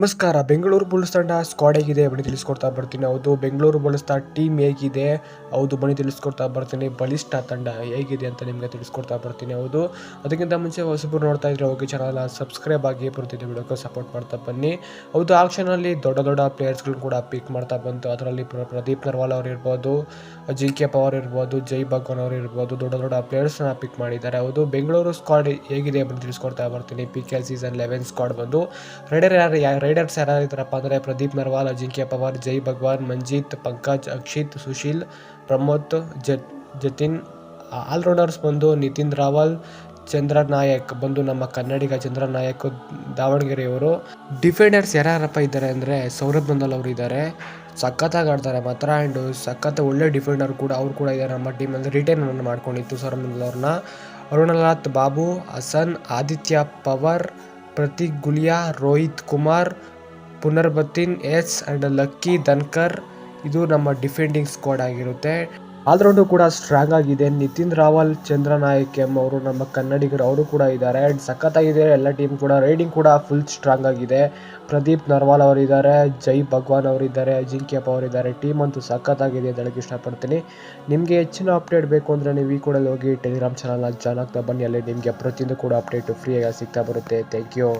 ನಮಸ್ಕಾರ, ಬೆಂಗಳೂರು ಬುಲ್ಸ್ ತಂಡ ಸ್ಕ್ವಾಡ್ ಹೇಗಿದೆ ಬನ್ನಿ ತಿಳಿಸ್ಕೊಡ್ತಾ ಬರ್ತೀನಿ. ಹೌದು, ಬೆಂಗಳೂರು ಬುಲ್ಸ್ ಟೀಮ್ ಹೇಗಿದೆ? ಹೌದು, ಬನ್ನಿ ತಿಳಿಸ್ಕೊಡ್ತಾ ಬರ್ತೀನಿ. ಬಲಿಷ್ಠ ತಂಡ ಹೇಗಿದೆ ಅಂತ ನಿಮಗೆ ತಿಳಿಸ್ಕೊಡ್ತಾ ಬರ್ತೀನಿ. ಹೌದು, ಅದಕ್ಕಿಂತ ಮುಂಚೆ ಹೊಸಬ್ರು ನೋಡ್ತಾ ಇದ್ರೆ ಹೋಗಿ ಚಾನಲ್ ಸಬ್ಸ್ಕ್ರೈಬ್ ಆಗಿ ಬರ್ತಿದ್ದೆ ವಿಡಿಯೋಕ್ಕೆ ಸಪೋರ್ಟ್ ಮಾಡ್ತಾ ಬನ್ನಿ. ಹೌದು ಆಕ್ಷನಲ್ಲಿ ದೊಡ್ಡ ದೊಡ್ಡ ಪ್ಲೇಯರ್ಸ್ಗಳು ಕೂಡ ಪಿಕ್ ಮಾಡ್ತಾ ಬಂತು. ಅದರಲ್ಲಿ ಪ್ರದೀಪ್ ನರ್ವಾಲ್ ಅವರು ಇರ್ಬೋದು ಜಿ ಕೆ ಪವರ್ ಇರ್ಬೋದು, ಜೈ ಭಗವಾನ್ ಅವರು ಇರ್ಬೋದು, ದೊಡ್ಡ ದೊಡ್ಡ ಪ್ಲೇಯರ್ಸ್ನ ಪಿಕ್ ಮಾಡಿದ್ದಾರೆ. ಹೌದು, ಬೆಂಗಳೂರು ಸ್ಕ್ವಾಡ್ ಹೇಗಿದೆ ಬಂದು ತಿಳಿಸ್ಕೊಡ್ತಾ ಬರ್ತೀನಿ. P K season eleven squad ಬಂದು, ರೈಡರ್ ಯಾರು ರೈಡರ್ಸ್ ಯಾರು ಇದ್ದಾರಪ್ಪ ಅಂದರೆ ಪ್ರದೀಪ್ ನರ್ವಾಲ್, ಅಜಿಂಕ್ಯ ಪವಾರ್, ಜೈ ಭಗವಾನ್, ಮಂಜಿತ್, ಪಂಕಜ್, ಅಕ್ಷಿತ್, ಸುಶೀಲ್, ಪ್ರಮೋದ್, ಜತ್, ಜತಿನ್, ಆಲ್ರೌಂಡರ್ಸ್ ಬಂದು ನಿತಿನ್ ರಾವಲ್ ಚಂದ್ರ ನಾಯಕ್ ಬಂದು ನಮ್ಮ ಕನ್ನಡಿಗ ಚಂದ್ರ ನಾಯಕ್ ದಾವಣಗೆರೆಯವರು. ಡಿಫೆಂಡರ್ಸ್ ಯಾರ್ಯಾರಪ್ಪ ಇದ್ದಾರೆ ಅಂದರೆ ಸೌರಭ್ ಬಂದಲ್ ಅವರು ಇದ್ದಾರೆ. ಸಖತ್ತಾಗಿ ಆಡ್ತಾರೆ ಮಾತ್ರ ಆ್ಯಂಡ್ ಸಖತ್ ಒಳ್ಳೆ ಡಿಫೆಂಡರ್ ಕೂಡ ಅವ್ರು ಕೂಡ ಇದ್ದಾರೆ ನಮ್ಮ ಟೀಮಲ್ಲಿ ರಿಟೈನ್ ಮಾಡ್ಕೊಂಡಿತ್ತು ಸೌರಭ್ ಬಂದಲ್ ಅವ್ರನ್ನ ಅರುಣನಾಥ್ ಬಾಬು, ಹಸನ್, ಆದಿತ್ಯ ಪವರ್ ಪ್ರತೀಕ್ ಗುಲಿಯಾ ರೋಹಿತ್ ಕುಮಾರ್ ಪುನರ್ಬತಿನ್ ಎಸ್ ಆ್ಯಂಡ್ ಲಕ್ಕಿ ಧನ್ಕರ್. ಇದು ನಮ್ಮ ಡಿಫೆಂಡಿಂಗ್ ಸ್ಕ್ವಾಡ್ ಆಗಿರುತ್ತೆ. ಆಲ್ರೌಂಡು ಕೂಡ ಸ್ಟ್ರಾಂಗ್ ಆಗಿದೆ. ನಿತಿನ್ ರಾವಲ್ ಚಂದ್ರ ನಾಯಕ್ ಎಂ ಅವರು ನಮ್ಮ ಕನ್ನಡಿಗರು, ಅವರು ಕೂಡ ಇದ್ದಾರೆ. ಆ್ಯಂಡ್ ಸಖತ್ತಾಗಿದೆ. ಎಲ್ಲ ಟೀಮ್ ಕೂಡ ರೈಡಿಂಗ್ ಕೂಡ ಫುಲ್ ಸ್ಟ್ರಾಂಗ್ ಆಗಿದೆ. ಪ್ರದೀಪ್ ನರ್ವಾಲ್ ಅವರಿದ್ದಾರೆ, ಜೈ ಭಗವಾನ್ ಅವರಿದ್ದಾರೆ ಅಜಿಂಕ್ಯಪ್ಪ ಅವರಿದ್ದಾರೆ. ಟೀಮ್ ಅಂತೂ ಸಖತ್ತಾಗಿದೆ ಅಂತ ಹೇಳಕ್ಕೆ ಇಷ್ಟಪಡ್ತೀನಿ. ನಿಮಗೆ ಹೆಚ್ಚಿನ ಅಪ್ಡೇಟ್ ಬೇಕು ಅಂದರೆ ನೀವು ಈ ಕೂಡ ಹೋಗಿ ಟೆಲಿಗ್ರಾಮ್ ಚಾನಲ್ನ ಜಾನ್ ಆಗ್ತಾ ಬನ್ನಿ. ಅಲ್ಲಿ ನಿಮಗೆ ಪ್ರತಿಯೊಂದು ಕೂಡ ಅಪ್ಡೇಟು ಫ್ರೀಯಾಗಿ ಸಿಗ್ತಾ ಬರುತ್ತೆ. Thank you